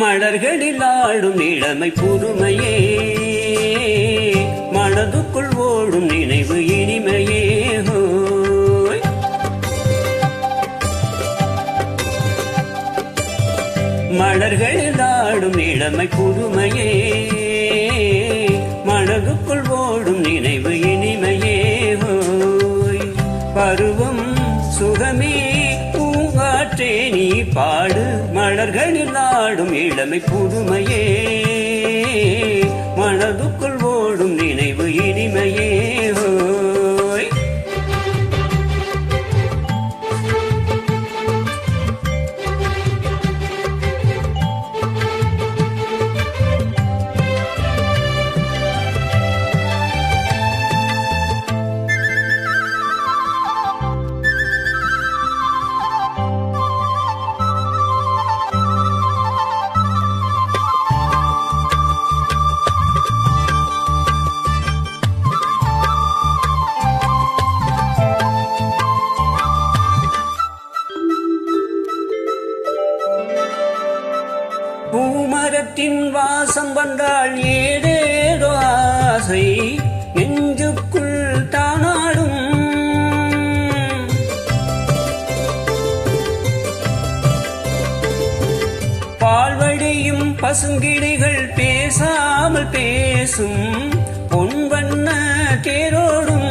மலர்களில் ஆடும் இளமை புதுமையே. மனதுக்குள் ஓடும் நினைவு இனிமையே. மலர்களில் ஆடும் இளமை புதுமையே. மனதுக்குள் ஓடும் நினைவு இனிமையே. பருவம் சுகமே பூங்காற்றே நீ பாடு மலர்களில் இளமை புதுமையே. பூமரத்தின் வாசம் வந்தால் ஏதேதோ ஆசை. நெஞ்சுக்குள் தானாடும். பால்வடியும் பசுங்கிளிகள் பேசாமல் பேசும் பொன் வண்ண தேரோடும்.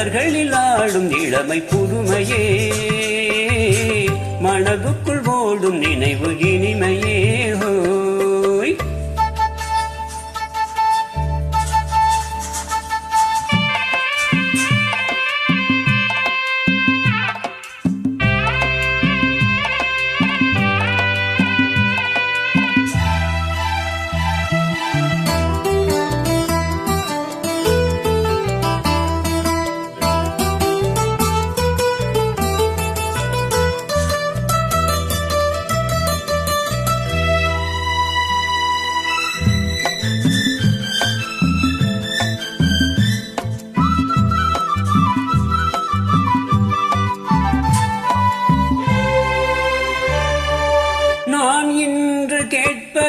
மலர்களில் ஆடும் இளமை புதுமையே. மனதுக்குள் ஓடும் நினைவு இனிமையே.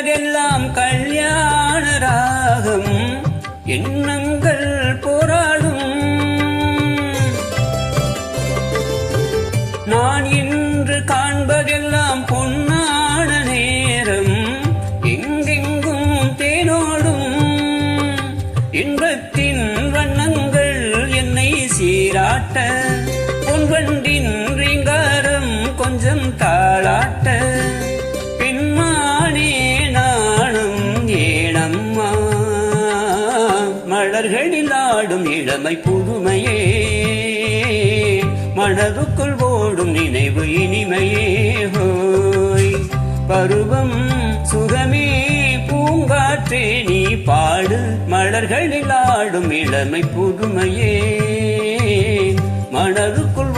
கேட்பதெல்லாம் கல்யாண ராகம் எண்ணங்கள் போராடும். நான் இன்று காண்பதெல்லாம் பொன்னான நேரம் எங்கெங்கும் தேனோடும். இன்பத்தின் வண்ணங்கள் என்னை சீராட்ட பொன்வண்டின் ரீங்காரம் கொஞ்சம் தாளாட்ட. பாடும் இளமை புதுமையே. மனதுக்குள் ஓடும் நினைவு இனிமையே ஹோய். பருவம் சுகமே பூங்காற்றே நீ பாடு. மலர்களில் ஆடும் இளமை புதுமையே. மனதுக்குள்